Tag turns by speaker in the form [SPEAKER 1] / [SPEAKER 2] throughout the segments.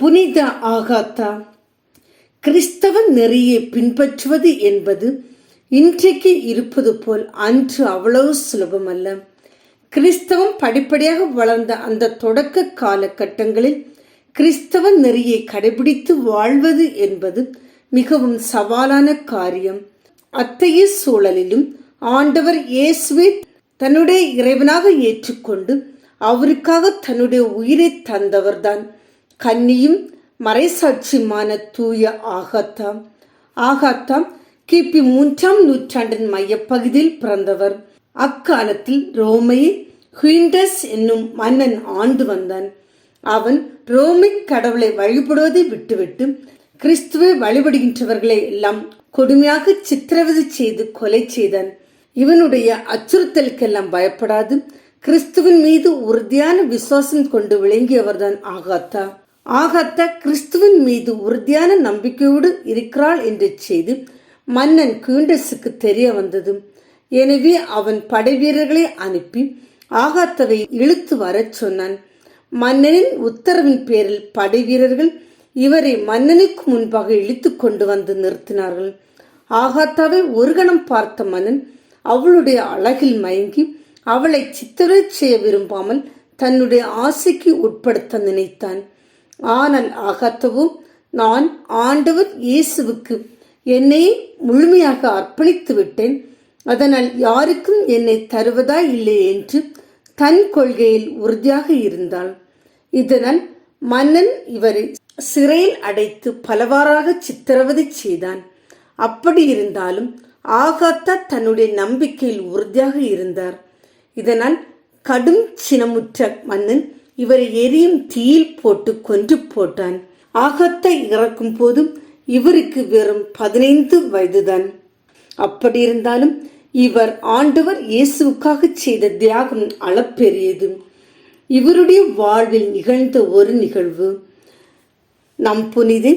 [SPEAKER 1] புனித ஆகாத்தா. கிறிஸ்தவ நெறியை பின்பற்றுவது என்பது இன்றைக்கு இருப்பது போல் அன்று அவ்வளவு சுலபமல்ல. கிறிஸ்தவம் படிப்படியாக வளர்ந்த அந்த தொடக்க காலகட்டங்களில் கிறிஸ்தவ நெறியை கடைபிடித்து வாழ்வது என்பது மிகவும் சவாலான காரியம். அத்தகைய சூழலிலும் ஆண்டவர் இயேசுவை தன்னுடைய இறைவனாக ஏற்றுக்கொண்டு அவருக்காக தன்னுடைய உயிரை தந்தவர்தான். கன்னியும் மறைசாட்சியுமான தூய ஆகாத்தாம். ஆகாத்தாம் கிபி மூன்றாம் நூற்றாண்டின் மையப்பகுதியில் பிறந்தவர். அக்காலத்தில் ரோமையை ஹுயிண்டஸ் என்னும் மன்னன் ஆண்டு வந்தான். அவன் ரோமை கடவுளை வழிபடுவதை விட்டுவிட்டு கிறிஸ்துவை வழிபடுகின்றவர்களை எல்லாம் கொடுமையாக சித்திரவதை செய்து கொலை செய்தான். இவனுடைய அச்சுறுத்தலுக்கெல்லாம் பயப்படாது. கிறிஸ்துவின் மீது உறுதியான விசுவாசம் கொண்டு விளங்கியவர்தான் ஆகாத்தா. ஆகாத்தா கிறிஸ்துவின் மீது உறுதியான நம்பிக்கையோடு இருக்கிறாள் என்ற செய்தி மன்னன் கீண்டஸுக்கு தெரிய வந்தது. எனவே அவன் படைவீரர்களை அனுப்பி ஆகாத்தவை இழுத்து வரச் சொன்னான். மன்னனின் உத்தரவின் பேரில் படைவீரர்கள் இவரை மன்னனுக்கு முன்பாக இழுத்து கொண்டு வந்து நிறுத்தினார்கள். ஆகாத்தாவை ஒரு கணம் பார்த்த மன்னன் அவளுடைய அழகில் மயங்கி அவளை சித்திரை செய்ய விரும்பாமல் தன்னுடைய ஆசைக்கு உட்படுத்த நினைத்தான். ஆனால் அகத்தவும் நான் ஆண்டவர் இயேசுவுக்கு என்னை முழுமையாக அர்ப்பணித்து விட்டேன். அதனால் யாருக்கும் என்னை தருவதா இல்லை என்று தன் கொள்கையில் உறுதியாக இருந்தாள் இதனால் மன்னன் இவரை சிறையில் அடைத்து பலவாறாக சித்திரவதை செய்தான். அப்படி இருந்தாலும் ஆகாத்தா தன்னுடைய நம்பிக்கையில் உறுதியாக இருந்தார். இதனால் கடும் சினமுற்ற மன்னன் இவரை எரியும் தீயில் போட்டு கொன்று போட்டான். ஆகத்தை இறக்கும் போதும் இவருக்கு வெறும் பதினைந்து வயதுதான். அப்படி இருந்தாலும் இவர் ஆண்டவர் இயேசுக்காக செய்த தியாகம் அளப்பெரியது. இவருடைய வாழ்வில் நிகழ்ந்த ஒரு நிகழ்வு. நம் புனிதே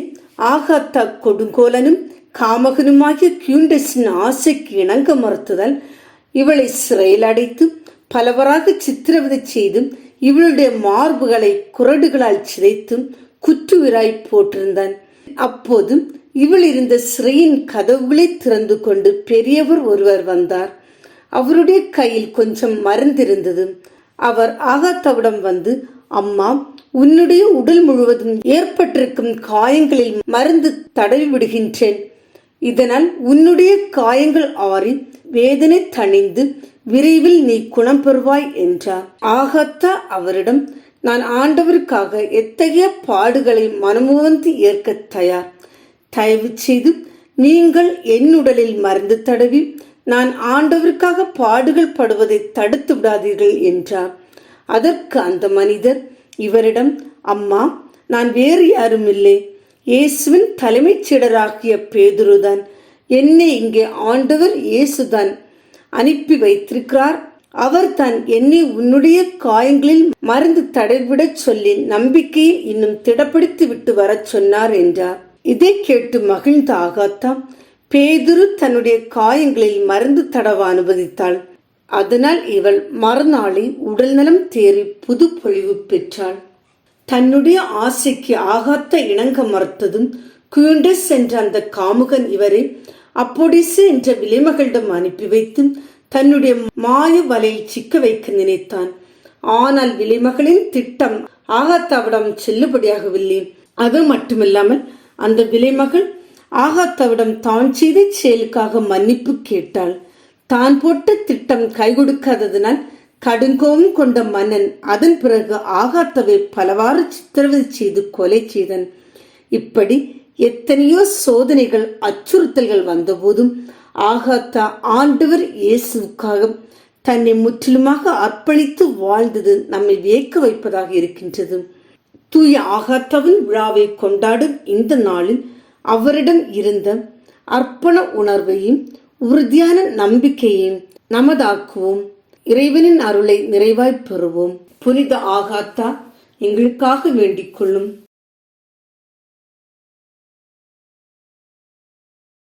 [SPEAKER 1] ஆகாத்தா கொடுங்கோலனும் காமகனுமாகிய கியூண்டஸின் ஆசைக்கு இணங்க மறுத்ததால் இவளை சிறையில் அடைத்து பலவராக சித்திரவதை செய்தும் இவளுடைய மார்புகளை குரடுகளால் சிதைத்தும் குற்றுவிராய் போட்டிருந்தான் அப்போது இவள் இருந்த சிறையின் கதவுகளை திறந்து கொண்டு பெரியவர் ஒருவர் வந்தார். அவருடைய கையில் கொஞ்சம் மருந்திருந்தது. அவர் ஆகாத்தவிடம் வந்து அம்மா உன்னுடைய உடல் முழுவதும் ஏற்பட்டிருக்கும் காயங்களில் மருந்து தடவி விடுகின்றேன் இதனால் உன்னுடைய காயங்கள் ஆறி வேதனை தணிந்து விரைவில் நீ குணம் பெறுவாய் என்றார். ஆகத்தா அவரிடம் நான் ஆண்டவருக்காக எத்தகைய பாடுகளை மனமுவந்து ஏற்க தயார்? தயவு செய்து நீங்கள் என் உடலில் மருந்து தடவி நான் ஆண்டவருக்காக பாடுகள் படுவதை தடுத்து விடாதீர்கள் என்றார். அதற்கு அந்த மனிதர் இவரிடம் அம்மா நான் வேறு யாரும் இல்லை இயேசுவின் தலைமைச் சீடராகிய பேதுருதான். என்னை இங்கே ஆண்டவர் இயேசுதான். அனுப்பி வைத்திருக்கிறார். அவர் தான் என்னை உன்னுடைய காயங்களில் மருந்து தடைவிடச் சொல்லி நம்பிக்கையை இன்னும் திடப்படுத்தி விட்டு வரச் சொன்னார் என்றார். இதை கேட்டு மகிழ்ந்த ஆகாத்தா பேதுரு தன்னுடைய காயங்களில் மருந்து தடவ அனுமதித்தாள். அதனால் இவள் மறுநாளை உடல்நலம் தேறி புது பொழிவு பெற்றாள். தன்னுடைய ஆசைக்கு ஆகாத்த இணங்க மறுத்ததும் குயுண்டஸ் என்ற அந்த காமுகன் இவரை அப்பொடிசு என்ற விலைமகளிடம் அனுப்பி வைத்து தன்னுடைய மாய வலையில் சிக்க வைக்க நினைத்தான். ஆனால் விலைமகளின் திட்டம் ஆகாத்தாவிடம் செல்லுபடியாகவில்லை. அது மட்டுமில்லாமல் அந்த விலைமகள் ஆகாத்தாவிடம் தான் செய்த செயலுக்காக மன்னிப்பு கேட்டாள். தான் போட்ட திட்டம் கை கொடுக்காததனால் கடுங்கோவும் கொண்ட மன்னன் அதன் பிறகு ஆகாத்தவை பலவாறு சித்திரவதை செய்து கொலை செய்தன். இப்படி எத்தனையோ சோதனைகள் அச்சுறுத்தல்கள் வந்தபோதும் ஆகாத்தா ஆண்டவர் இயேசுக்காக தன்னை முற்றிலுமாக அர்ப்பணித்து வாழ்ந்தது நம்மை வியக்க வைப்பதாக இருக்கின்றது. தூய ஆகாத்தாவின் விழாவை கொண்டாடும் இந்த நாளில் அவரிடம் இருந்த அர்ப்பண உணர்வையும் உறுதியான நம்பிக்கையையும் நமதாக்குவோம். இறைவனின் அருளை நிறைவாய் பெறுவோம். புனித ஆகாத்தா எங்களுக்காக வேண்டிக் கொள்ளும்